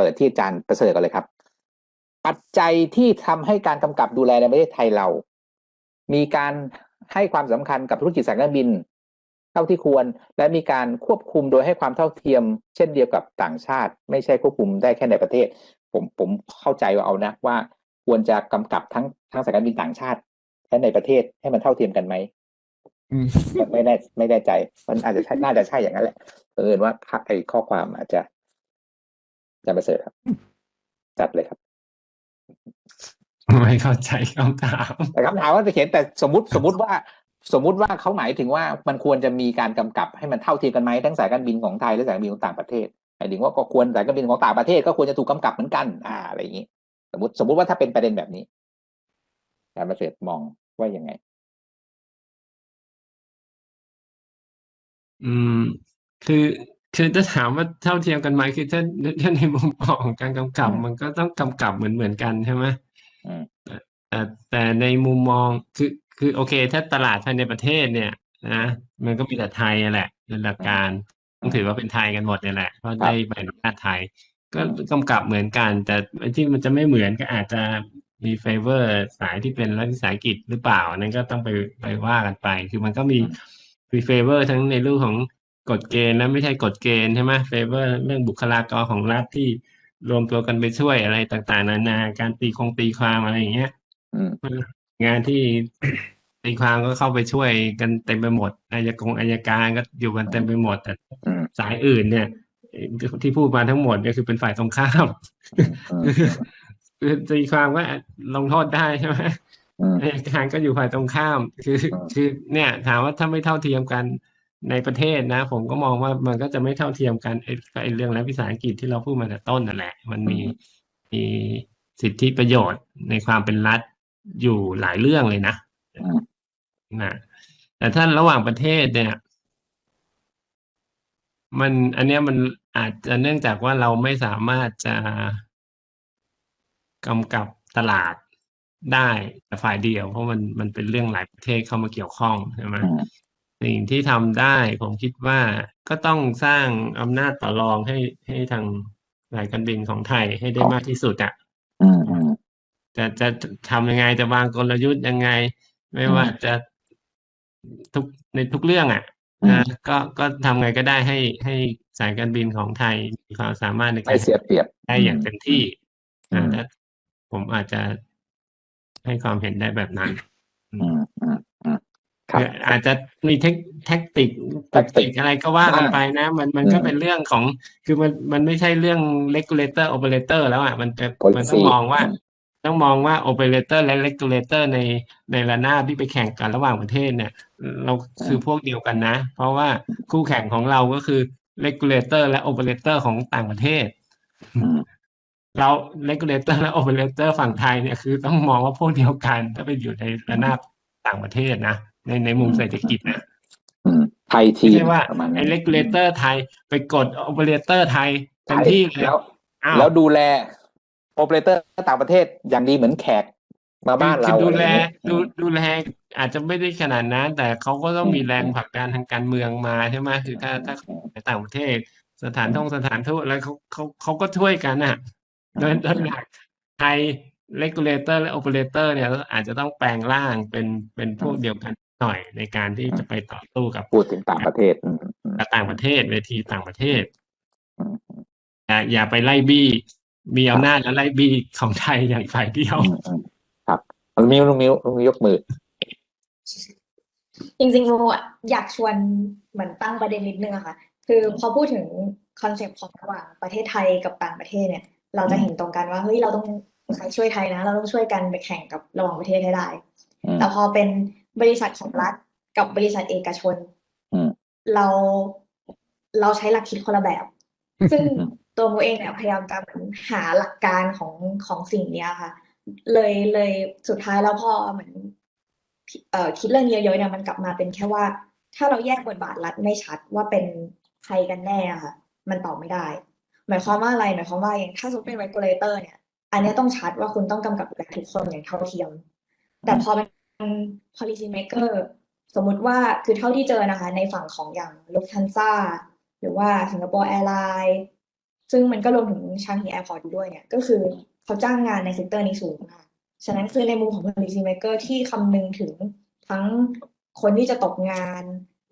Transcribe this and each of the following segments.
เปิดที่อาจารย์ประเสริฐกันเลยครับ ปัจจัยที่ทำให้การกำกับดูแลในประเทศไทยเรา มีการให้ความสำคัญกับธุรกิจสายการบิน เท่าที่ควร และมีการควบคุมโดยให้ความเท่าเทียม เช่นเดียวกับต่างชาติ ไม่ใช่ควบคุมได้แค่ในประเทศ ผมผมเข้าใจว่าเอานะว่าควรจะกำกับทั้งทั้งสายการบินต่างชาติและในประเทศให้มันเท่าเทียมกันไหมอืมไม่แน่ไม่แน่ใจ มันอาจจะใช่น่าจะใช่อย่างนั้นแหละเออว่าไอ้ข้อความอาจจะ จะมาเสริฐครับ จัดเลยครับ ไม่เข้าใจคำถามแต่คำถามว่าจะเขียนแต่สมมติสมมติว่า สมมุติว่าเขาหมายถึงว่ามันควรจะมีการกำกับให้มันเท่าเทียมกันไหมทั้งสายการบินของไทยและสายการบินของต่างประเทศหมายถึงว่าก็ควรสายการบินของต่างประเทศก็ควรจะถูกกำกับเหมือนกัน อ่า อะไรอย่างนี้ สมมติสมมติว่าถ้าเป็นประเด็นแบบนี้อาจารย์ประเสริฐมองว่ายังไง อืม คือ คือจะถามว่าเท่าเทียมกันไหมคือถ้าถ้าในมุมมองของการกำกับอืมมันก็ต้องกำกับเหมือนเหมือนกันใช่ไหมอืมแต่แต่ในมุมมองคือคือโอเค ถ้าตลาดภายในประเทศเนี่ยนะมันก็มีแต่ไทยนั่นแหละเป็นหลักการต้องถือว่าเป็นไทยกันหมดเนี่ยแหละเพราะได้ใบอนุญาตไทย ก็กำกับเหมือนกัน แต่ไอ้ที่มันจะไม่เหมือนก็อาจจะมีเฟเวอร์สายที่เป็นรัฐวิสาหกิจหรือเปล่าอันนั้นก็ต้องไปไปว่ากันไป คือมันก็มีอืมมีเฟเวอร์ทั้งในเรื่องของ กฎเกณฑ์และไม่ใช่กฎเกณฑ์ใช่ไหมเฟเวอร์เรื่องบุคลากรของรัฐที่รวมตัวกันไปช่วยอะไรต่างๆ นานาการตีคงตีความอะไรอย่างเงี้ยอืมงานที่ตีความก็เข้าไปช่วยกันเต็มไปหมดอายกงอายการก็อยู่กันเต็มไปหมด แต่อืมสายอื่นเนี่ย ที่พูดมาทั้งหมดเนี่ยคือเป็นฝ่ายตรงข้ามอืมคือตีความก็ลงโทษได้ใช่ไหมอืมอายการก็อยู่ฝ่ายตรงข้าม คืออืมคือเนี่ย ถามว่าถ้าไม่เท่าเทียมกัน ในประเทศนะ ผมก็มองว่ามันก็จะไม่เท่าเทียมกันไอ้ไอ้เรื่องรัฐวิสาหกิจที่เราพูดมาแต่ต้นนั่นแหละ มันมีมีสิทธิประโยชน์ในความเป็นรัฐอยู่หลายเรื่องเลยนะอืมนะแต่ถ้าระหว่างประเทศเนี่ย มันอันเนี้ยมันอาจจะเนื่องจากว่าเราไม่สามารถจะกำกับตลาดได้แต่ฝ่ายเดียว เพราะมันมันเป็นเรื่องหลายประเทศเข้ามาเกี่ยวข้องใช่ไหมอืม สิ่งที่ทำได้ผมคิดว่าก็ต้องสร้างอำนาจต่อรองให้ให้ทางสายการบินของไทยให้ได้มากที่สุดอะอืมอืมจะจะทำยังไงจะวางกลยุทธ์ยังไง ไม่ว่าจะทุกในทุกเรื่องอะอืมนะก็ก็ทำไงก็ได้ให้ให้สายการบินของไทยมีความสามารถในกาไม่รเสียเปรียบได้อย่างเต็มที่อืมอ่าถ้าผมอาจจะให้ความเห็นได้แบบนั้น อืมอืมอืม ครับ คื ออาจจะมีเทคแท็กติกแท็กติกอะไรก็ว่ากันไปนะ มันมันก็อืมเป็นเรื่องของ คือมันมันไม่ใช่เรื่อง regulator operator แล้วอะมันจะ Policy มันต้องมองว่าอืมต้องมองว่า operator และ regulator ในในระนาบที่ไปแข่งกันระหว่างประเทศเนี่ย เราคือพวกเดียวกันนะ เพราะว่าคู่แข่งของเราก็คือ regulator และ operator ของต่างประเทศอืมเรา regulator และ operator ฝั่งไทยเนี่ยคือต้องมองว่าพวกเดียวกันถ้าไปอยู่ในระนาบต่างประเทศนะ ในในมุมเศรษฐกิจนะอืมไทยทีไม่ใช่ว่าประมาณไอ้นั้น regulator ไทยไปกด operator ไทยเต็มที่เลยแล้วอ้าวแล้วดูแลโอเปอเรเตอร์ต่างประเทศอย่างดีเหมือนแขกมาบ้านคือเราดูแลอะไรอย่างเงี้ยดูดูแลอาจจะไม่ได้ขนาดนั้น แต่เขาก็ต้องอืมมีแรงผลักดันทางการเมืองมาใช่ไหมคือถ้าถ้าในต่างประเทศ สถานท่องสถานทูตแล้วเขาเขาเขาก็ช่วยกันน่ะโดยโดยหลักไทย regulator และ operator เนี่ยอาจจะต้องแปลงร่างเป็นเป็นพวกเดียวกัน หน่อยในการที่จะไปต่อสู้กับพูดถึงต่างประเทศอืมอืมกับต่างประเทศเวทีต่างประเทศอืมอย่าอย่าไปไล่บี้ มีอำนาจแล้วไล่บี้ของไทยอย่างฝ่ายเดียวอืมอืมครับลุงมิ้วลุงมิ้วลุงมิ้วยกมือ จริงๆเราอะอยากชวนเหมือนตั้งประเด็นนิดนึงอะค่ะ คือพอพูดถึงคอนเซปต์ของระหว่างประเทศไทยกับต่างประเทศเนี่ย เราจะเห็นตรงกันว่าเฮ้ยเราต้องใครช่วยไทยนะ เราต้องช่วยกันไปแข่งกับระหว่างประเทศให้ได้อืมแต่พอเป็น บริษัทของรัฐกับบริษัทเอกชนอืมเราเราใช้หลักคิดคนละแบบ ซึ่งอืมตัวโมเองเนี่ยพยายามจะเหมือนหาหลักการของของสิ่งเนี้ยค่ะ เลยเลยสุดท้ายแล้วพอเหมือนเอ่อคิดเรื่องนี้เยอะๆเนี่ยมันกลับมาเป็นแค่ว่า ถ้าเราแยกบทบาทรัฐไม่ชัดว่าเป็นใครกันแน่อะค่ะ มันตอบไม่ได้ หมายความว่าอะไรหมายความว่าอย่างถ้าสมมติเป็น regulator เนี่ย อันเนี้ยต้องชัดว่าคุณต้องกำกับดูแลทุกคนอย่างเท่าเทียม แต่พอเป็น policy maker สมมุติว่าคือเท่าที่เจอนะคะ ในฝั่งของอย่าง Lufthansa หรือว่าสิงคโปร์แอร์ไลน์ซึ่งมันก็รวมถึงชางฮีแอร์พอร์ตด้วยเนี่ย ก็คือเขาจ้างงานในเซกเตอร์นี้สูงมากฉะนั้นคือในมุมของ policy maker ที่คำนึงถึงทั้งคนที่จะตกงาน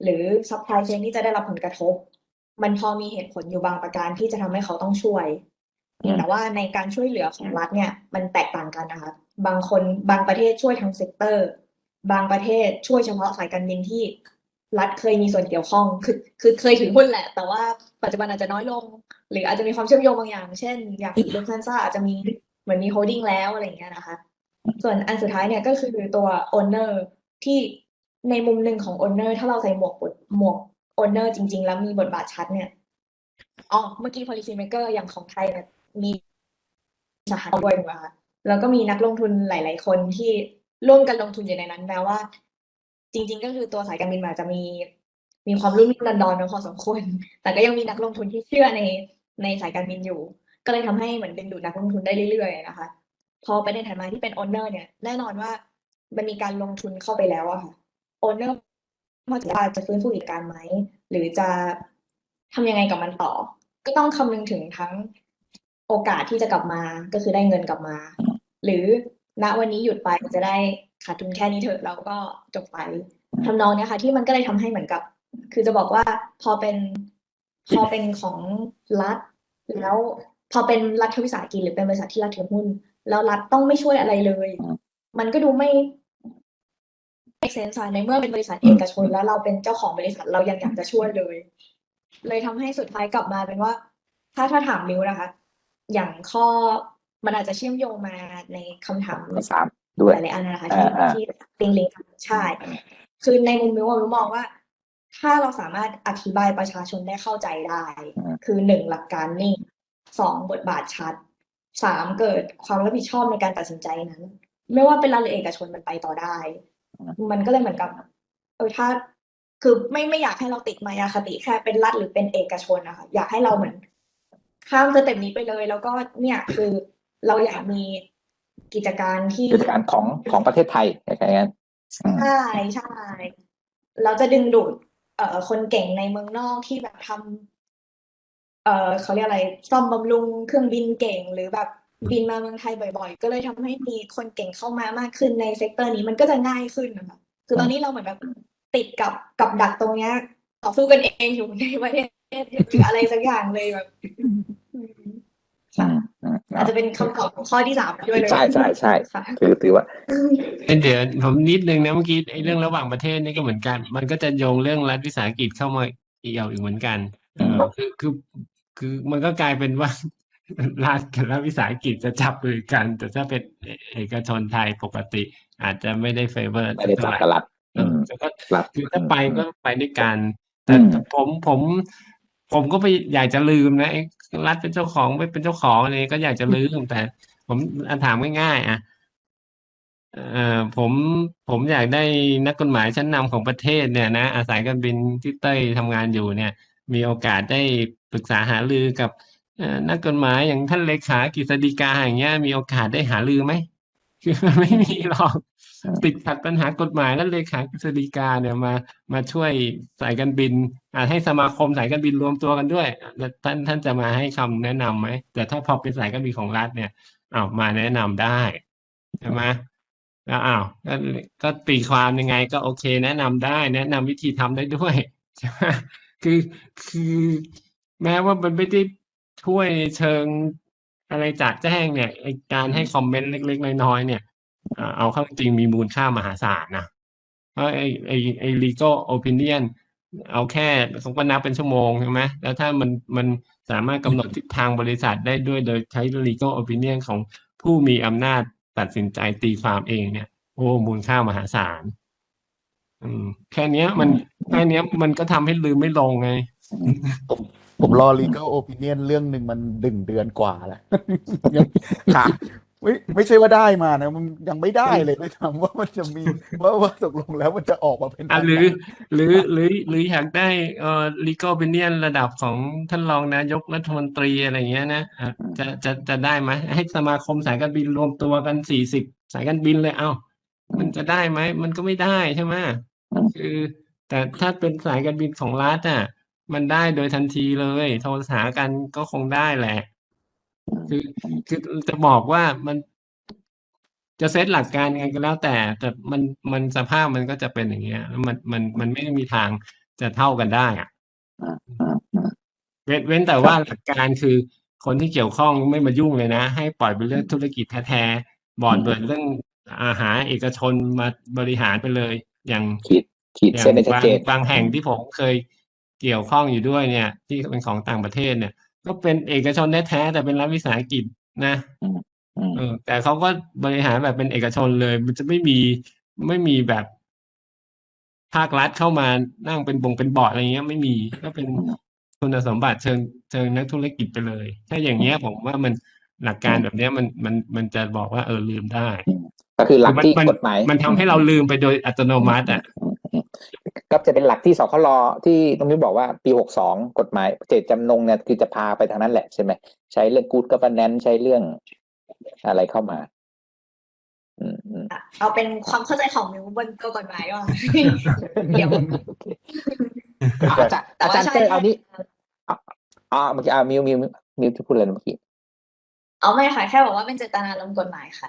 หรือ supply chain ที่จะได้รับผลกระทบ มันพอมีเหตุผลอยู่บางประการที่จะทำให้เขาต้องช่วย แต่ว่าในการช่วยเหลือของรัฐเนี่ยมันแตกต่างกันนะคะบางคนบางประเทศช่วยทั้งเซกเตอร์ บางประเทศช่วยเฉพาะสายการบินที่รัฐเคยมีส่วนเกี่ยวข้องคือคือเคยถือหุ้นแหละ แต่ว่าปัจจุบันอาจจะน้อยลง หรืออาจจะมีความเชื่อมโยงบางอย่าง เช่น อย่างลูฟทันซ่าอาจจะมีเหมือนมีโฮลดิ้งแล้วอะไรอย่างเงี้ยนะคะ ส่วนอันสุดท้ายเนี่ยก็คือตัว owner ที่ในมุมหนึ่งของ owner ถ้าเราใส่หมวกบทหมวก owner จริง ๆ แล้วมีบทบาทชัดเนี่ยอ๋อเมื่อกี้ policy maker อย่างของไทยเนี่ย มีสหด้วยถูกไหมคะแล้วก็มีนักลงทุนหลาย ๆ คนที่ร่วมกันลงทุนอยู่ในนั้นแม้ว่า จริง ๆ ก็คือตัวสายการบินมันอาจจะมีมีความรุ่มรุ่มดอนๆมาพอสมควร แต่ก็ยังมีนักลงทุนที่เชื่อในในสายการบินอยู่ ก็เลยทำให้เหมือนดึงดูดนักลงทุนได้เรื่อย ๆ นะคะ พอไปในถัดมาที่เป็น owner เนี่ย แน่นอนว่ามันมีการลงทุนเข้าไปแล้วอะค่ะ owner พอจะว่าจะฟื้นฟูกิจการไหม หรือจะทำยังไงกับมันต่อ ก็ต้องคำนึงถึงทั้ง โอกาสที่จะกลับมาก็คือได้เงินกลับมา หรือณวันนี้หยุดไปจะได้ขาดทุนแค่นี้เถอะแล้วก็จบไปทำนองเนี้ยค่ะที่มันก็เลยทำให้เหมือนกับ คือจะบอกว่าพอเป็นพอเป็นของรัฐ แล้วพอเป็นรัฐวิสาหกิจหรือเป็นบริษัทที่รัฐถือหุ้น แล้วรัฐต้องไม่ช่วยอะไรเลย มันก็ดูไม่ไม่เซนส์ในเมื่อเป็นบริษัทเอกชน แล้วเราเป็นเจ้าของบริษัทเรายังอยากจะช่วยเลย เลยทำให้สุดท้ายกลับมาเป็นว่า ถ้าถ้าถามมิวนะคะ อย่างข้อมันอาจจะเชื่อมโยงมาในคำถามข้อสามด้วยหลายๆอันนะคะอ่าที่อ่าที่ลิงลิงใช่คือในมุมมิวอะมิวมองว่า ถ้าเราสามารถอธิบายประชาชนได้เข้าใจได้ คือหนึ่งหลักการนิ่งสองบทบาทชัดสามเกิดความรับผิดชอบในการตัดสินใจนั้น ไม่ว่าเป็นรัฐหรือเอกชนมันไปต่อได้ มันก็เลยเหมือนกับเออถ้าคือไม่ไม่อยากให้เราติดมายาคติแค่เป็นรัฐหรือเป็นเอกชนนะคะอยากให้เราเหมือน ข้ามสเต็ปนี้ไปเลย แล้วก็เนี่ยคือเราอยากมีกิจการที่กิจการของของประเทศไทยอย่างนั้นอืมใช่ใช่เราจะดึงดูดเอ่อคนเก่งในเมืองนอกที่แบบทำเอ่อเขาเรียกอะไร ซ่อมบำรุงเครื่องบินเก่งหรือแบบบินมาเมืองไทยบ่อย ๆ ก็เลยทำให้มีคนเก่งเข้ามามากขึ้นในเซกเตอร์นี้มันก็จะง่ายขึ้นนะคะคือตอนนี้เราเหมือนแบบติดกับกับดักตรงเนี้ยต่อสู้กันเองอยู่ในประเทศ หรืออะไรสักอย่างเลยแบบอืมอืมอาจจะเป็นคำตอบของข้อที่สามด้วยเลยใช่ใช่ใช่ค่ะคือถือว่าเอ้ยเดี๋ยวผมนิดนึงนะเมื่อกี้ไอ้เรื่องระหว่างประเทศนี่ก็เหมือนกัน มันก็จะโยงเรื่องรัฐวิสาหกิจเข้ามาเกี่ยวอีกเหมือนกันเออคือคือคือมันก็กลายเป็นว่ารัฐกับรัฐวิสาหกิจจะจับมือกัน แต่ถ้าเป็นเอกชนไทยปกติ อาจจะไม่ได้เฟเวอร์ไม่ได้จับกับรัฐเออแต่ก็รัฐคือถ้าไปก็ไปด้วยกันแต่อืมแต่ผมผม ผมก็ไปอยากจะลืมนะไอ้รัฐเป็นเจ้าของไม่เป็นเจ้าของอะไรก็อยากจะลืมแต่ ผมอันถามง่ายๆอะเอ่อผมผมอยากได้นักกฎหมายชั้นนำของประเทศเนี่ยนะอาศัยการบินที่เต้ยทำงานอยู่เนี่ย มีโอกาสได้ปรึกษาหารือกับนักกฎหมายอย่างท่านเลขากฤษฎีกาอย่างเงี้ยมีโอกาสได้หารือไหมคือมันไม่มีหรอก ติดขัดปัญหากฎหมาย แล้วเลขากฤษฎีกาเนี่ยมามาช่วยสายการบินอาจให้สมาคมสายการบินรวมตัวกันด้วยแล้วท่านท่านจะมาให้คำแนะนำไหมแต่ถ้าพอเป็นสายการบินของรัฐเนี่ยอ้าวมาแนะนำได้ใช่ไหมแล้วอ้าวก็ก็ตีความยังไงก็โอเค แนะนำได้ แนะนำวิธีทำได้ด้วยใช่ไหมคือคือแม้ว่ามันไม่ได้ช่วยเชิงอะไรจากแจ้งเนี่ยการให้คอมเมนต์เล็ก ๆ น้อยๆเนี่ย เอาเข้าจริงมีมูลค่ามหาศาลนะเพราะไอ้ไอ้ไอ้ legal opinion เอาแค่เขาก็นับเป็นชั่วโมงใช่ไหมแล้วถ้ามันมันสามารถกำหนดทิศทางบริษัทได้ด้วยโดยใช้ legal opinion ของผู้มีอำนาจตัดสินใจตีความเองเนี่ย โอ้มูลค่ามหาศาลอืมแค่เนี้ยมันแค่เนี้ยมันก็ทำให้ลืมไม่ลงไง ผมผมรอ legal opinion เรื่องหนึ่งมันดึงเดือนกว่าแล้วยังหา ไม่ไม่ใช่ว่าได้มานะมันยังไม่ได้เลยด้วยซ้ำว่ามันจะมีว่าว่าตกลงแล้วมันจะออกมาเป็นอะทางหรือไหนหรือหรือหรืออยากได้เอ่อ legal opinion ระดับของท่านรองนายกรัฐมนตรีอะไรเงี้ยนะอะจะจะจะได้ไหมให้สมาคมสายการบินรวมตัวกันสี่สิบสายการบินเลยเอ้ามันจะได้ไหมมันก็ไม่ได้ใช่ไหมคือ แต่ถ้าเป็นสายการบินของรัฐอะ มันได้โดยทันทีเลย โทรหากันก็คงได้แหละ คือคือจะบอกว่ามันจะเซตหลักการยังไงก็แล้วแต่ แต่มันมันสภาพมันก็จะเป็นอย่างเงี้ยแล้วมันมันมันไม่มีทางจะเท่ากันได้อะอ่าอ่าอ่าเว้นเว้นแต่ว่าหลักการคือคนที่เกี่ยวข้องไม่มายุ่งเลยนะ ให้ปล่อยเป็นเรื่องธุรกิจแท้ๆบอร์ดเบิร์ดเรื่องอาหารเอกชนมาบริหารไปเลย อย่างขีดขีดอย่าเส้นงให้ชัดบางเจนบางแห่งที่ผมเคยเกี่ยวข้องอยู่ด้วยเนี่ย ที่เป็นของต่างประเทศเนี่ย ก็เป็นเอกชนแท้ๆแต่เป็นรัฐวิสาหกิจนะอืมเออแต่เขาก็บริหารแบบเป็นเอกชนเลย มันจะไม่มีไม่มีแบบภาครัฐเข้ามานั่งเป็นบงเป็นบอร์ดอะไรเงี้ย ไม่มีก็เป็นคุณสมบัติเชิงเชิงนักธุรกิจไปเลย ถ้าอย่างเงี้ยผมว่ามันหลักการแบบเนี้ยมันมันมันจะบอกว่าเออลืมได้ ก็คือหลักมันที่มันกฎหมายมันทำให้เราลืมไปโดยอัตโนมัติอะ ก็จะเป็นหลักที่สคลที่ตรงนี้บอกว่าปีหกสองกฎหมายเจตจำนงเนี่ยคือจะพาไปทางนั้นแหละใช่ไหมใช้เรื่อง good governance ใช้เรื่องอะไรเข้ามาอืมอืมเอาเป็นความเข้าใจของมิวบนตัวกฎหมายก่อนเดี๋ยวโอเคอาจารย์แต่อาว่าจารย์ใช่เต้เอานี้อ๋อเมื่อกี้อ่ามิวมิวมิวที่พูดอะไรนะเมื่อกี้เอาไม่ค่ะแค่บอกว่าเป็นเจตนารมณ์กฎหมายค่ะ